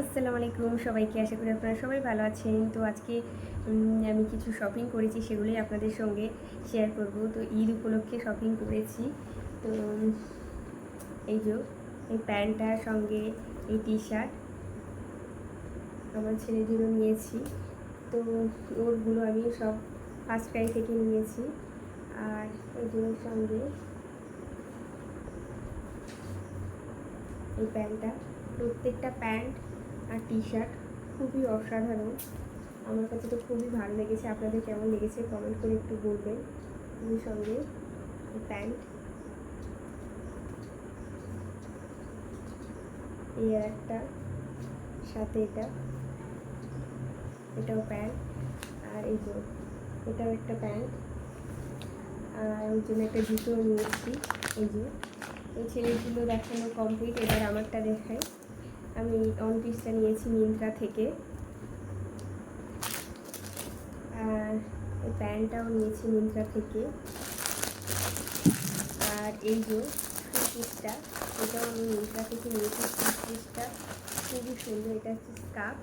আসসালামু আলাইকুম, সবাইকে আশা করি আপনারা সবাই ভালো আছেন। তো আজকে আমি কিছু শপিং করেছি, সেগুলোই আপনাদের সঙ্গে শেয়ার করব। তো ঈদ উপলক্ষে শপিং করেছি। তো, এই যে, এই প্যান্টটার সঙ্গে এই টি শার্ট আমার ছেলের জন্য নিয়েছি। তো ওরগুলো আমি সব ফার্স্ট ক্রাই থেকে নিয়েছি। আর এই যে ওর সঙ্গে এই প্যান্টটা, প্রত্যেকটা প্যান্ট আর টি শার্ট খুবই অসাধারণ। আমার কাছে তো খুবই ভালো লেগেছে। আপনাদের কেমন লেগেছে কমেন্ট করে একটু বলবেন। এর সঙ্গে প্যান্ট। এই আর একটা, সাথে এটা। এটাও প্যান্ট। আর এই যে, এটাও একটা প্যান্ট। আর ওর জন্য একটা জুতো নিয়েছি এই যে, এই ছেলেগুলো দেখানো কমপ্লিট এবার আমারটা দেখাই আমি অন পিসটা নিয়েছি মিন্ত্রা থেকে। আর এই প্যান্টটাও নিয়েছি মিন্ত্রা থেকে। আর এই যে থ্রি পিসটা এটাও আমি মিন্ত্রা থেকে নিয়েছি। থ্রি পিসটা খুবই সুন্দর, এটা হচ্ছে স্কার্ফ।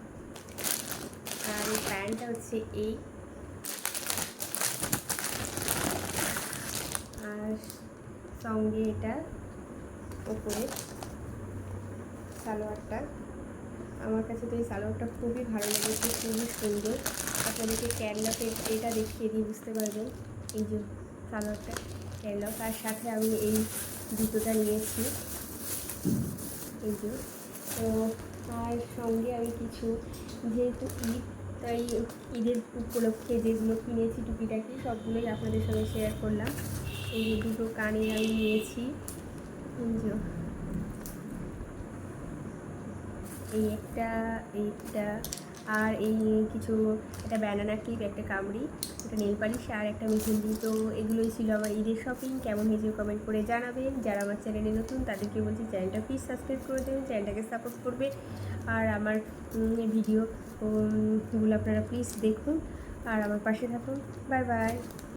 আর এই প্যান্টটা হচ্ছে এই। আর সঙ্গে এটা ওপরে। সালোয়ারটা। আমার কাছে তো এই সালোয়ারটা খুবই ভালো লেগেছে খুবই সুন্দর আপনাদেরকে ক্যানলাপে এটা দেখিয়ে দিয়ে বুঝতে পারবেন? এই যে সালোয়ারটা ক্যানলাপ তার সাথে আমি এই জুতোটা নিয়েছি। এই যে। তো তার সঙ্গে আমি কিছু যেহেতু ঈদ, তাই ঈদের উপলক্ষে যেগুলো কিনেছি টুকিটাকি, সবগুলোই আপনাদের সঙ্গে শেয়ার করলাম। এই দুটো কানে আমি নিয়েছি। এই যে। এই একটা এইটা আর এই কিছু, একটা ব্যানানা ক্লিপ একটা কামড়ি, একটা নেল পালিশ আর একটা মেহেন্দি তো এগুলোই ছিল আমার ঈদের শপিং কেমন হয়েছে কমেন্ট করে জানাবেন। যারা আমার চ্যানেলে নতুন, তাদেরকে বলছি চ্যানেলটা প্লিজ সাবস্ক্রাইব করে দেবেন চ্যানেলটাকে সাপোর্ট করবে। আর আমার ভিডিওগুলো আপনারা প্লিজ দেখুন। আর আমার পাশে থাকুন। Bye bye